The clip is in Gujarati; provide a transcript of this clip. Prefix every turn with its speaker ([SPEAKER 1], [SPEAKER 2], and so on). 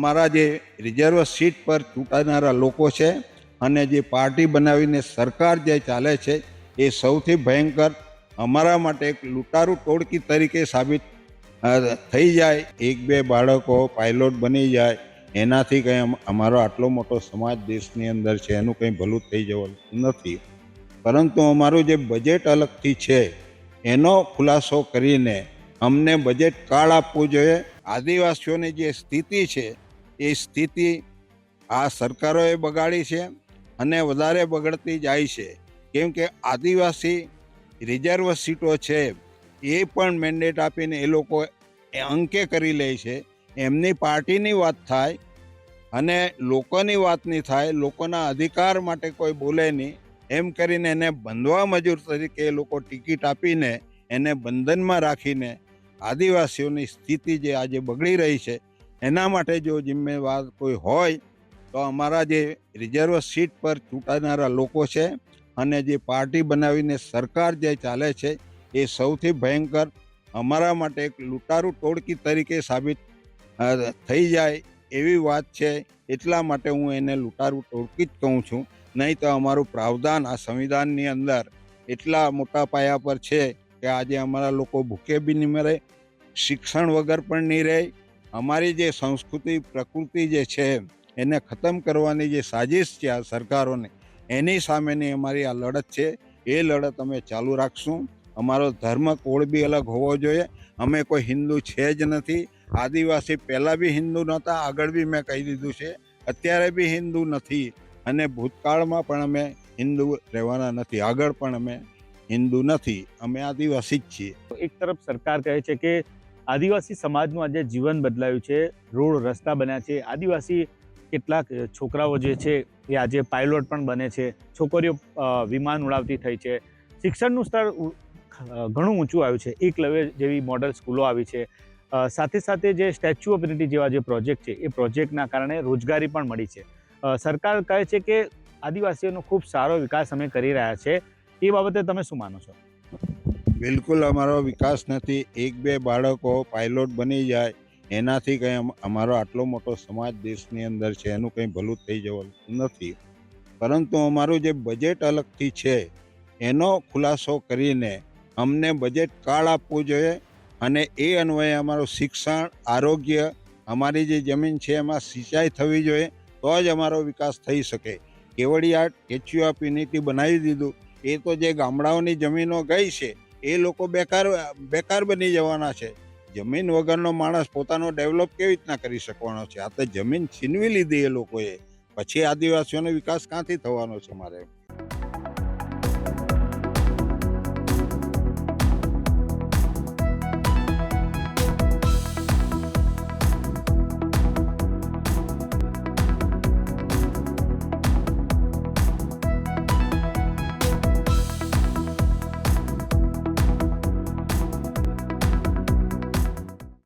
[SPEAKER 1] અમારા જે રિઝર્વ સીટ પર ચૂંટાનારા લોકો છે અને જે પાર્ટી બનાવીને સરકાર જે ચાલે છે એ સૌથી ભયંકર, અમારા માટે એક લૂંટારૂ ટોળકી તરીકે સાબિત થઈ જાય. એક બે બાળકો પાયલોટ બની જાય. એનાથી કંઈ અમારો આટલો મોટો સમાજ દેશની અંદર છે એનું કંઈ ભલું થઈ જવાનું નથી. પરંતુ અમારું જે બજેટ અલગથી છે, એનો ખુલાસો કરીને અમને બજેટ કાર્ડ આપવું જોઈએ. આદિવાસીઓની જે સ્થિતિ છે એ સ્થિતિ આ સરકારોએ બગાડી છે અને વધારે બગડતી જાય છે. કેમ કે આદિવાસી રિઝર્વ સીટો છે, એ પણ મેન્ડેટ આપીને એ લોકો અંકે કરી લે છે. એમની પાર્ટીની વાત થાય અને લોકોની વાત નહીં થાય, લોકોના અધિકાર માટે કોઈ બોલે નહીં, એમ કરીને એને બંધવા મજૂર તરીકે એ લોકો ટિકિટ આપીને એને બંધનમાં રાખીને આદિવાસીઓની સ્થિતિ જે આજે બગડી રહી છે એના માટે જો જિમ્મેવાર કોઈ હોય, તો અમારા જે રિઝર્વ સીટ પર ચૂંટાનારા લોકો છે અને જે પાર્ટી બનાવીને સરકાર જે ચાલે છે, એ સૌથી ભયંકર અમારા માટે એક લૂંટારૂ ટોળકી તરીકે સાબિત થઈ જાય એવી વાત છે. એટલા માટે હું એને લૂંટારૂ ટોળકી જ કહું છું. નહીં તો અમારું પ્રાવધાન આ સંવિધાનની અંદર એટલા મોટા પાયા પર છે કે આજે અમારા લોકો ભૂખે બી નહીં મરે, શિક્ષણ વગર પણ નહીં રહે અમારી જે સંસ્કૃતિ, પ્રકૃતિ જે છે, એને ખતમ કરવાની જે સાજિશ છે આ સરકારોને, એની સામેની અમારી આ લડત છે. એ લડત અમે ચાલુ રાખશું. અમારો ધર્મ કોડ બી અલગ હોવો જોઈએ. અમે કોઈ હિન્દુ છે જ નથી. આદિવાસી પહેલાં બી હિન્દુ નહોતા, આગળ બી મેં કહી દીધું છે. અત્યારે બી હિન્દુ નથી અને ભૂતકાળમાં પણ અમે હિન્દુ રહેવાના નથી. આગળ પણ અમે હિન્દુ નથી. અમે આદિવાસી જ છીએ.
[SPEAKER 2] એક તરફ સરકાર કહે છે કે આદિવાસી સમાજનું આજે જીવન બદલાયું છે, રોડ રસ્તા બન્યા છે. આદિવાસી કેટલાક છોકરાઓ જે છે, એ આજે પાયલોટ પણ બને છે. છોકરીઓ વિમાન ઉડાવતી થઈ છે. શિક્ષણનું સ્તર ઘણું ઊંચું આવ્યું છે. એકલવ્ય જેવી મોડલ સ્કૂલો આવી છે. સાથે સાથે જે સ્ટેચ્યુ ઓફ યુનિટી જેવા જે પ્રોજેક્ટ છે, એ પ્રોજેક્ટના કારણે રોજગારી પણ મળી છે. સરકાર કહે છે કે આદિવાસીઓનો ખૂબ સારો વિકાસ અમે કરી રહ્યા છે. એ બાબતે તમે શું માનો છો?
[SPEAKER 1] બિલકુલ અમારો વિકાસ નથી. એક બે બાળકો પાયલોટ બની જાય, એનાથી કંઈ અમારો આટલો મોટો સમાજ દેશની અંદર છે, એનું કંઈ ભલું થઈ જવાનું નથી. પરંતુ અમારું જે બજેટ અલગથી છે, એનો ખુલાસો કરીને અમને બજેટ કાર્ડ આપવું જોઈએ અને એ અન્વયે અમારું શિક્ષણ, આરોગ્ય, અમારી જે જમીન છે એમાં સિંચાઈ થવી જોઈએ, તો જ અમારો વિકાસ થઈ શકે. કેવડિયા સ્ટેચ્યુ ઓફ યુનિટી બનાવી દીધું. એ તો જે ગામડાઓની જમીનો ગઈ છે એ લોકો બેકાર બેકાર બની જવાના છે. જમીન વગરનો માણસ પોતાનો ડેવલપ કેવી રીતના કરી શકવાનો છે? આ તો જમીન છીનવી લીધી એ લોકોએ. પછી આદિવાસીઓનો વિકાસ ક્યાંથી થવાનો છે મારે?